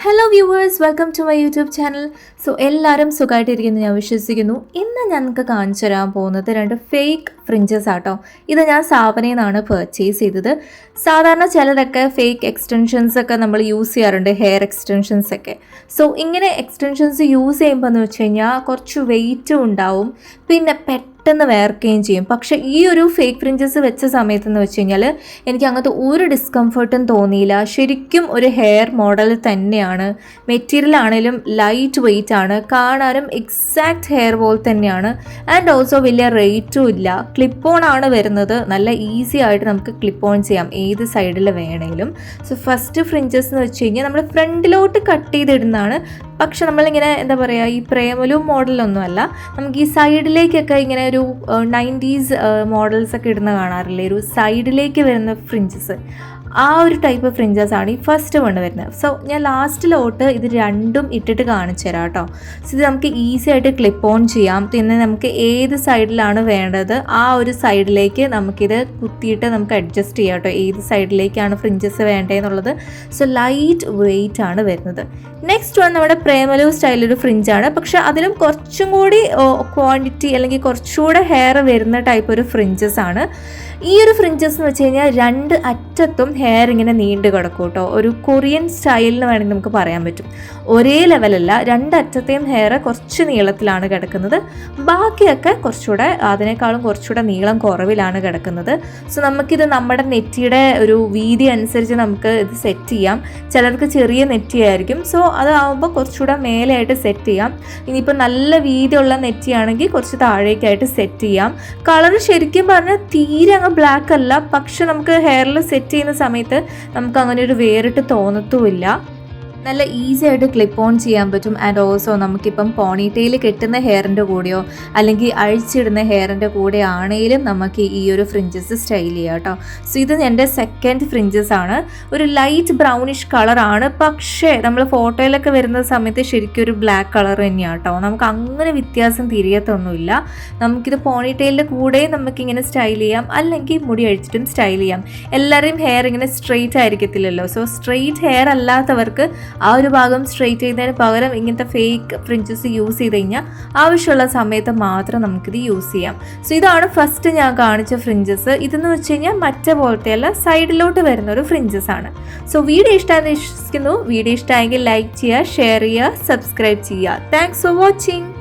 Hello viewers welcome to my YouTube channel so എല്ലാവരും സുഖമായിട്ടിരിക്കുന്നു ഞാൻ വിശ്വസിക്കുന്നു. ഇന്ന് ഞങ്ങൾക്ക് കാണിച്ചു തരാൻ പോകുന്നത് രണ്ട് ഫേക്ക് ഫ്രിഞ്ചസ് ആട്ടോ. ഇത് ഞാൻ സാവനയിൽ നിന്നാണ് പർച്ചേസ് ചെയ്തത്. സാധാരണ ചിലരൊക്കെ ഫേക്ക് എക്സ്റ്റൻഷൻസ് ഒക്കെ നമ്മൾ യൂസ് ചെയ്യാറുണ്ട് ഹെയർ എക്സ്റ്റൻഷൻസ് ഒക്കെ. സോ ഇങ്ങനെ എക്സ്റ്റൻഷൻസ് യൂസ് ചെയ്യുമ്പോൾ എന്ന് വെച്ച് കഴിഞ്ഞാൽ കുറച്ച് വെയിറ്റും ഉണ്ടാവും. പിന്നെ പെട്ടെന്ന് വേർക്കുകയും ചെയ്യും. പക്ഷെ ഈ ഒരു ഫേക്ക് ഫ്രിഞ്ചസ് വെച്ച സമയത്ത് എന്ന് വെച്ച് കഴിഞ്ഞാൽ എനിക്ക് അങ്ങനത്തെ ഒരു ഡിസ്കംഫർട്ടും തോന്നിയില്ല. ശരിക്കും ഒരു ഹെയർ മോഡൽ തന്നെയാണ്. മെറ്റീരിയൽ ആണെങ്കിലും ലൈറ്റ് വെയിറ്റ് ആണ്. കാണാനും എക്സാക്ട് ഹെയർ പോലെ തന്നെയാണ്. ആൻഡ് ഓൾസോ വലിയ റേറ്റും ഇല്ല. ക്ലിപ്പ് ഓൺ ആണ് വരുന്നത്. നല്ല ഈസി ആയിട്ട് നമുക്ക് ക്ലിപ്പ് ഓൺ ചെയ്യാം. ഏത് സൈഡിൽ വേണമെങ്കിലും സോ ഫസ്റ്റ് ഫ്രിഞ്ചസ് എന്ന് വെച്ച് കഴിഞ്ഞാൽ നമ്മൾ ഫ്രണ്ടിലോട്ട് കട്ട് ചെയ്തിടുന്നതാണ്. പക്ഷെ നമ്മളിങ്ങനെ എന്താ പറയുക ഈ പ്രേമലു മോഡലൊന്നും അല്ല. നമുക്ക് ഈ സൈഡിലേക്കൊക്കെ ഇങ്ങനെ ഒരു നയന്റീസ് മോഡൽസൊക്കെ ഇടുന്ന കാണാറില്ലേ? ഒരു സൈഡിലേക്ക് വരുന്ന ഫ്രിഞ്ചസ് ആ ഒരു ടൈപ്പ് ഫ്രിഞ്ചസ് ആണ് ഈ ഫസ്റ്റ് കൊണ്ട് വരുന്നത്. സോ ഞാൻ ലാസ്റ്റിലോട്ട് ഇത് രണ്ടും ഇട്ടിട്ട് കാണിച്ചു തരാം കേട്ടോ. സോ ഇത് നമുക്ക് ഈസി ആയിട്ട് ക്ലിപ്പ് ഓൺ ചെയ്യാം. പിന്നെ നമുക്ക് ഏത് സൈഡിലാണ് വേണ്ടത് ആ ഒരു സൈഡിലേക്ക് നമുക്കിത് കുത്തിയിട്ട് നമുക്ക് അഡ്ജസ്റ്റ് ചെയ്യാം കേട്ടോ. ഏത് സൈഡിലേക്കാണ് ഫ്രിഞ്ചസ് വേണ്ടതെന്നുള്ളത് സോ ലൈറ്റ് വെയിറ്റ് ആണ് വരുന്നത്. നെക്സ്റ്റ് വൺ നമ്മുടെ പ്രേമലു സ്റ്റൈലൊരു ഫ്രിഞ്ചാണ് പക്ഷെ അതിലും കുറച്ചും കൂടി ക്വാണ്ടിറ്റി അല്ലെങ്കിൽ കുറച്ചുകൂടെ ഹെയർ വരുന്ന ടൈപ്പ് ഒരു ഫ്രിഞ്ചസ് ആണ്. ഈ ഒരു ഫ്രിഞ്ചസ് എന്ന് വെച്ച് കഴിഞ്ഞാൽ രണ്ട് അറ്റത്തും ഹെയർ ഇങ്ങനെ നീണ്ടു കിടക്കും കേട്ടോ. ഒരു കൊറിയൻ സ്റ്റൈലിന് വേണമെങ്കിൽ നമുക്ക് പറയാൻ പറ്റും. ഒരേ ലെവലല്ല രണ്ടറ്റത്തെയും ഹെയർ കുറച്ച് നീളത്തിലാണ് കിടക്കുന്നത്. ബാക്കിയൊക്കെ കുറച്ചുകൂടെ അതിനേക്കാളും കുറച്ചുകൂടെ നീളം കുറവിലാണ് കിടക്കുന്നത്. സോ നമുക്കിത് നമ്മുടെ നെറ്റിയുടെ ഒരു വീതി അനുസരിച്ച് നമുക്ക് ഇത് സെറ്റ് ചെയ്യാം. ചിലർക്ക് ചെറിയ നെറ്റിയായിരിക്കും. സോ അതാവുമ്പോൾ കുറച്ചുകൂടെ മേലെയായിട്ട് സെറ്റ് ചെയ്യാം. ഇനിയിപ്പോൾ നല്ല വീതിയുള്ള നെറ്റിയാണെങ്കിൽ കുറച്ച് താഴേക്കായിട്ട് സെറ്റ് ചെയ്യാം. കളർ ശരിക്കും പറഞ്ഞാൽ തീരെ അങ്ങ് ബ്ലാക്ക് അല്ല. പക്ഷെ നമുക്ക് ഹെയറിൽ സെറ്റ് ചെയ്യുന്ന സമയത്ത് നമുക്ക് അങ്ങനെ ഒരു വേറിട്ട് തോന്നത്തുമില്ല. നല്ല ഈസി ആയിട്ട് ക്ലിപ്പ് ഓൺ ചെയ്യാൻ പറ്റും. ആൻഡ് ഓൾസോ നമുക്കിപ്പം പോണിറ്റെയിൽ കെട്ടുന്ന ഹെയറിന്റെ കൂടെയോ അല്ലെങ്കിൽ അഴിച്ചിടുന്ന ഹെയറിന്റെ കൂടെ ആണെങ്കിലും നമുക്ക് ഈ ഒരു ഫ്രിഞ്ചസ് സ്റ്റൈൽ ചെയ്യാം കേട്ടോ. സോ ഇത് എന്റെ സെക്കൻഡ് ഫ്രിഞ്ചസ് ആണ്. ഒരു ലൈറ്റ് ബ്രൗണിഷ് കളറാണ് പക്ഷേ നമ്മൾ ഫോട്ടോയിലൊക്കെ വരുന്ന സമയത്ത് ശരിക്കും ഒരു ബ്ലാക്ക് കളർ തന്നെയാണ് കേട്ടോ. നമുക്ക് അങ്ങനെ വ്യത്യാസം തിരിയത്തൊന്നുമില്ല. നമുക്കിത് പോണിറ്റെയിലിന്റെ കൂടെ നമുക്കിങ്ങനെ സ്റ്റൈൽ ചെയ്യാം. അല്ലെങ്കിൽ മുടി അഴിച്ചിട്ടും സ്റ്റൈൽ ചെയ്യാം. എല്ലാവരെയും ഹെയർ ഇങ്ങനെ സ്ട്രെയിറ്റ് ആയിരിക്കത്തില്ലല്ലോ. സോ സ്ട്രെയിറ്റ് ഹെയർ അല്ലാത്തവർക്ക് ആ ഒരു ഭാഗം സ്ട്രെയിറ്റ് ചെയ്യുന്നതിന് പകരം ഇങ്ങനത്തെ ഫേക്ക് ഫ്രിഞ്ചസ് യൂസ് ചെയ്ത് കഴിഞ്ഞാൽ ആവശ്യമുള്ള സമയത്ത് മാത്രം നമുക്കിത് യൂസ് ചെയ്യാം. സോ ഇതാണ് ഫസ്റ്റ് ഞാൻ കാണിച്ച ഫ്രിഞ്ചസ് ഇതെന്ന് വെച്ച് കഴിഞ്ഞാൽ മറ്റേ പോലത്തെ അല്ല സൈഡിലോട്ട് വരുന്ന ഒരു ഫ്രിഞ്ചസ് ആണ്. സോ വീഡിയോ ഇഷ്ടമാണെന്ന് വിശ്വസിക്കുന്നു. വീഡിയോ ഇഷ്ടമായെങ്കിൽ ലൈക്ക് ചെയ്യുക ഷെയർ ചെയ്യുക സബ്സ്ക്രൈബ് ചെയ്യുക. Thanks for watching